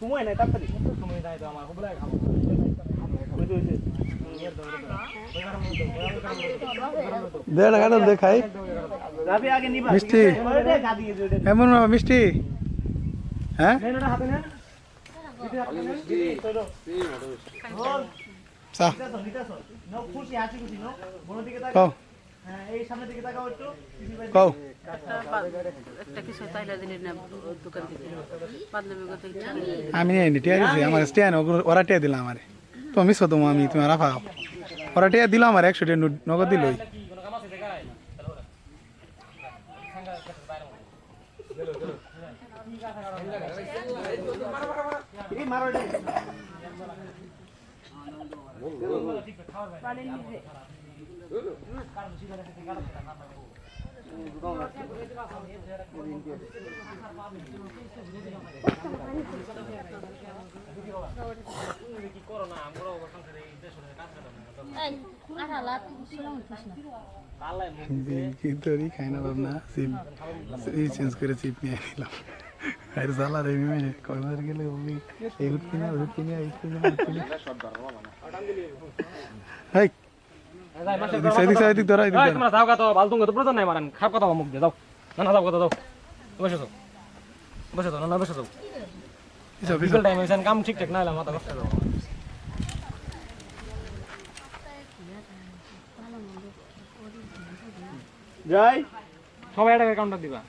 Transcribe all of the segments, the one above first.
সময় নাই তাড়াতাড়ি। সময় নাই তো আমার বলে খাব। ঘাটা দেখাই? রাবি আগে নিবা। মিষ্টি। এমন মিষ্টি। হ্যাঁ? চা। কও। হ্যাঁ কও দিলি। আমি নিয়ে টিয়া দিছি আমার টিয়া ওরা টিয়া আমারে। তো মিস হতো আমি তুমি রাফাও ওরা টিয়া দিলাম আমার একশো টিয়া নগদ এই মারো। কিন্তু খাই না ভাবনা এই চেঞ্জ করে সিপ নিয়ে নিলাম আর জ্বালা রে মেয়ে কয়বার গেলে ওই এই উঠ কিনা ওই কিনা এই কিনা ওই কিনা এদিক সে- এদিক ধরা এদিক তোমরা যাও গা তো বালতুঙ্গ তো প্রয়োজন নাই মারেন। খারাপ কথা মুখ দিয়ে যাও। না না যাও কথা যাও। বসে যাও। বসে যাও না না বসে যাও। বিকেল টাইম হয়েছে কাম ঠিকঠাক না হলে মাথা কষ্ট যাও যাই। সবাই একটা কাউন্টার দিবা।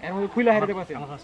এর মধ্যে খুলে হারিয়ে পাচ্ছি